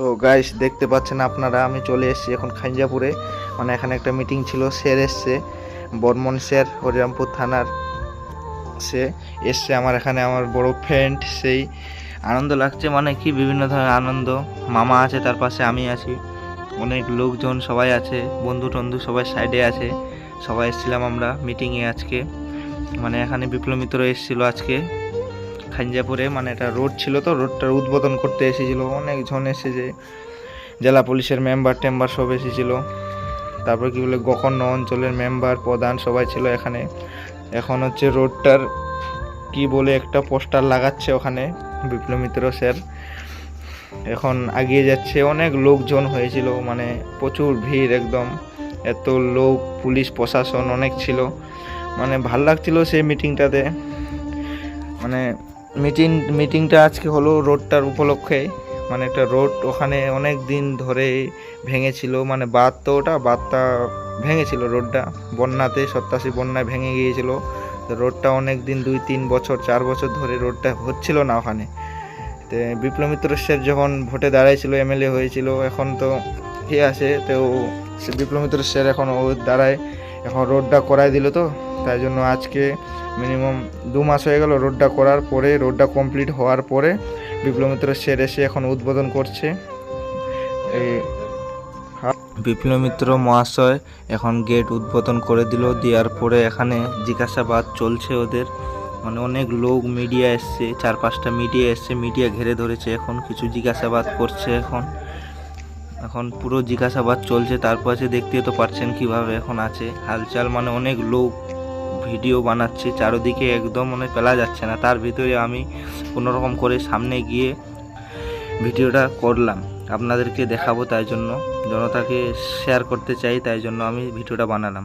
তো গাইস দেখতে পাচ্ছেন আপনারা, আমি চলে এসেছি এখন খাঞ্জাপুরে। মানে এখানে একটা মিটিং ছিল স্যার এসছে, বর্মন স্যার হরিরামপুর থানার সে এসছে আমার এখানে, আমার বড় ফ্রেন্ড সেই। আনন্দ লাগছে মানে কি, বিভিন্ন ধরনের আনন্দ। মামা আছে, তার পাশে আমি আছি। অনেক লোকজন সবাই আছে, বন্ধু টন্ধু সবাই সাইডে আছে। সবাই এসেছিলাম আমরা মিটিংয়ে আজকে। মানে এখানে বিপ্লব মিত্র এসেছিল আজকে। খাঞ্জাপুরে মানে একটা রোড ছিল তো, রোডটার উদ্বোধন করতে এসেছিল অনেকজন এসেছে। জেলা পুলিশের মেম্বার টেম্বার সব এসেছিল। তারপর কি বলে, গকর্ণ অঞ্চলের মেম্বার, প্রধান সবাই ছিল এখানে। এখন হচ্ছে রোডটার কি বলে একটা পোস্টার লাগাচ্ছে ওখানে, বিপ্লব মিত্র স্যার। এখন আগিয়ে যাচ্ছে, অনেক লোকজন হয়েছিল মানে প্রচুর ভিড় একদম। এত লোক, পুলিশ, প্রশাসন অনেক ছিল। মানে ভালো লাগছিল সেই মিটিংটাতে মানে মিটিং মিটিংটা আজকে হলো রোডটার উপলক্ষে। মানে একটা রোড ওখানে অনেক দিন ধরে ভেঙেছিল। মানে বাঁধ তো ওটা, বাঁধটা ভেঙেছিল রোডটা। বন্যাতে সত্তাশি বন্যায় ভেঙে গিয়েছিল। তো রোডটা অনেক দিন, দুই, তিন বছর, চার বছর ধরে রোডটা হচ্ছিল না ওখানে। তো বিপ্লব মিত্র যখন ভোটে দাঁড়াইছিল, এমএলএ হয়েছিল, এখন তো কে আছে? তো সে বিপ্লব মিত্র স্যার এখন ও দাঁড়ায়। এখন রোডটা করাই দিল তো, তাই জন্য আজকে মিনিমাম দু মাস হয়ে গেল রোডটা করার পরে, রোডটা কমপ্লিট হওয়ার পরে বিপ্লব মিত্র স্যার এসে এখন উদ্বোধন করছে। এই বিপ্লব মিত্র মহাশয় এখন গেট উদ্বোধন করে দিল, দেওয়ার পরে এখানে জিজ্ঞাসাবাদ চলছে ওদের। মানে অনেক লোক মিডিয়া এসছে, চার পাঁচটা মিডিয়া এসছে মিডিয়া ঘিরে ধরেছে এখন, কিছু জিজ্ঞাসাবাদ করছে এখন। এখন পুরো জিজ্ঞাসাবাদ চলছে, তারপর আছে দেখতে তো পারছেন কীভাবে এখন আছে। হালচাল মানে অনেক লোক ভিডিও বানাচ্ছে, চারিদিকে একদম মানে পেলা যাচ্ছে না। তার ভিতরে আমি কোনো রকম করে সামনে গিয়ে ভিডিওটা করলাম। আপনাদেরকে দেখাবো তাই জন্য, জনতাকে শেয়ার করতে চাই, তাই জন্য আমি ভিডিওটা বানালাম।